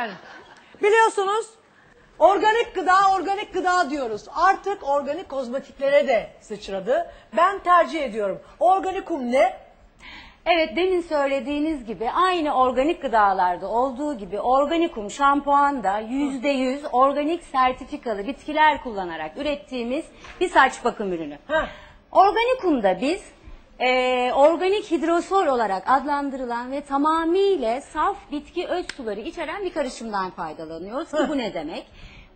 Yani biliyorsunuz organik gıda organik gıda diyoruz. Artık organik kozmetiklere de sıçradı. Ben tercih ediyorum. Organikum ne? Evet demin söylediğiniz gibi aynı organik gıdalarda olduğu gibi organikum şampuan da %100 organik sertifikalı bitkiler kullanarak ürettiğimiz bir saç bakım ürünü. Ha. Organikum'da biz eee, organik hidrosol olarak adlandırılan ve tamamıyla saf bitki öz suları içeren bir karışımdan faydalanıyoruz. Ki bu ne demek?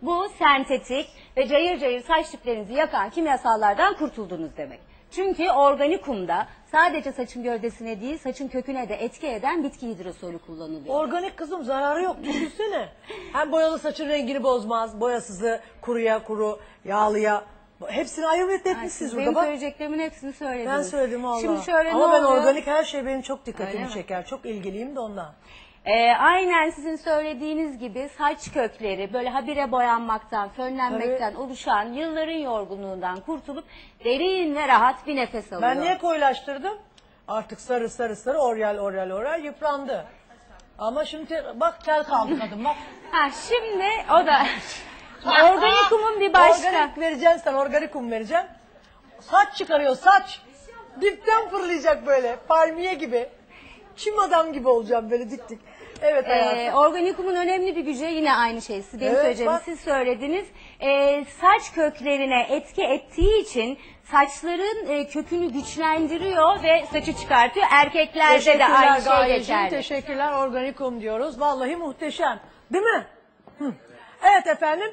Bu sentetik ve cayır cayır saç diplerinizi yakan kimyasallardan kurtuldunuz demek. Çünkü organikumda sadece saçın gövdesine değil saçın köküne de etki eden bitki hidrosolü kullanılıyor. Organik kızım zararı yok düşünsene. Hem boyalı saçın rengini bozmaz. Boyasızı kuruya kuru, yağlıya. Hepsini ayırt etmişsiniz Benim burada bak. söyleyeceklerimin hepsini söylediniz. Ben söyledim valla. Şimdi şöyle Ama ne ben oluyor? organik her şey benim çok dikkatimi Öyle mi? çeker. Çok ilgiliyim de ondan. Ee, aynen sizin söylediğiniz gibi saç kökleri böyle habire boyanmaktan, fönlenmekten oluşan yılların yorgunluğundan kurtulup derin ve rahat bir nefes alıyor. Ben niye koyulaştırdım? Artık sarı sarı sarı oryal oryal oryal yıprandı. Ama şimdi bak tel kaldı kadın bak. Ha, şimdi o da organikumun bir başka. Organik vereceksin sen organikum vereceksin. Saç çıkarıyor saç. Dipten fırlayacak böyle palmiye gibi. Çim adam gibi olacağım böyle dik dik. Evet hayatım. Ee, organikumun önemli bir gücü yine aynı şey. Siz benim Evet, söyleyeceğimi bak. siz söylediniz. Ee, saç köklerine etki ettiği için saçların e, kökünü güçlendiriyor ve saçı çıkartıyor. Erkeklerde de Teşekkürler aynı şey Gayecim, geçerli. Teşekkürler organikum diyoruz. Vallahi muhteşem. Değil mi? Hı. Evet efendim.